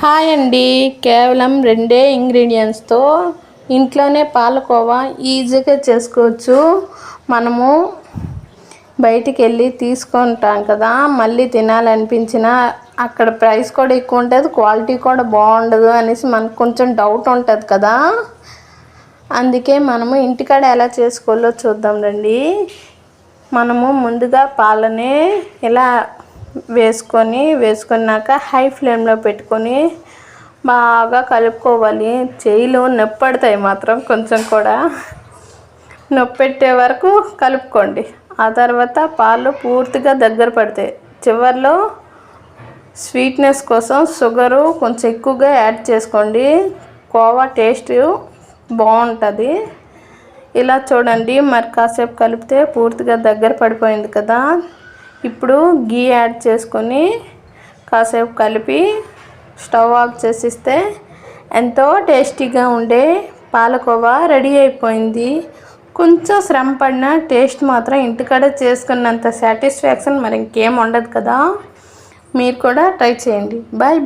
Hi అండి. కేవలం రెండే ఇంగ్రీడియంట్స్తో ఇంట్లోనే పాలకోవా ఈజీగా చేసుకోవచ్చు. మనము బయటికి వెళ్ళి తీసుకుంటాం కదా మళ్ళీ తినాలనిపించిన అక్కడ ప్రైస్ కూడా ఎక్కువ ఉంటుంది క్వాలిటీ కూడా బాగుండదు అనేసి మనకు కొంచెం డౌట్ ఉంటుంది కదా. అందుకే మనము ఇంటికాడ ఎలా చేసుకోవాలో చూద్దాం రండి. మనము ముందుగా పాలని ఇలా వేసుకొని వేసుకున్నాక హై ఫ్లేమ్లో పెట్టుకొని బాగా కలుపుకోవాలి. చేలు నొప్పి పడతాయి మాత్రం కొంచెం కూడా. నొప్పి పెట్టే వరకు కలుపుకోండి. ఆ తర్వాత పాలు పూర్తిగా దగ్గర పడతాయి. చివరిలో స్వీట్నెస్ కోసం షుగరు కొంచెం ఎక్కువగా యాడ్ చేసుకోండి. కోవా టేస్ట్ బాగుంటుంది. ఇలా చూడండి. మరి కాసేపు కలిపితే పూర్తిగా దగ్గర పడిపోయింది కదా. ఇప్పుడు గీ యాడ్ చేసుకొని కాసేపు కలిపి స్టవ్ ఆఫ్ చేసిస్తే ఎంతో టేస్టీగా ఉండే పాలకోవా రెడీ అయిపోయింది. కొంచెం శ్రమ పడిన టేస్ట్ మాత్రం ఇంటికాడ చేసుకున్నంత సాటిస్ఫాక్షన్ మరి ఇంకేం ఉండదు కదా. మీరు కూడా ట్రై చేయండి. Bye bye.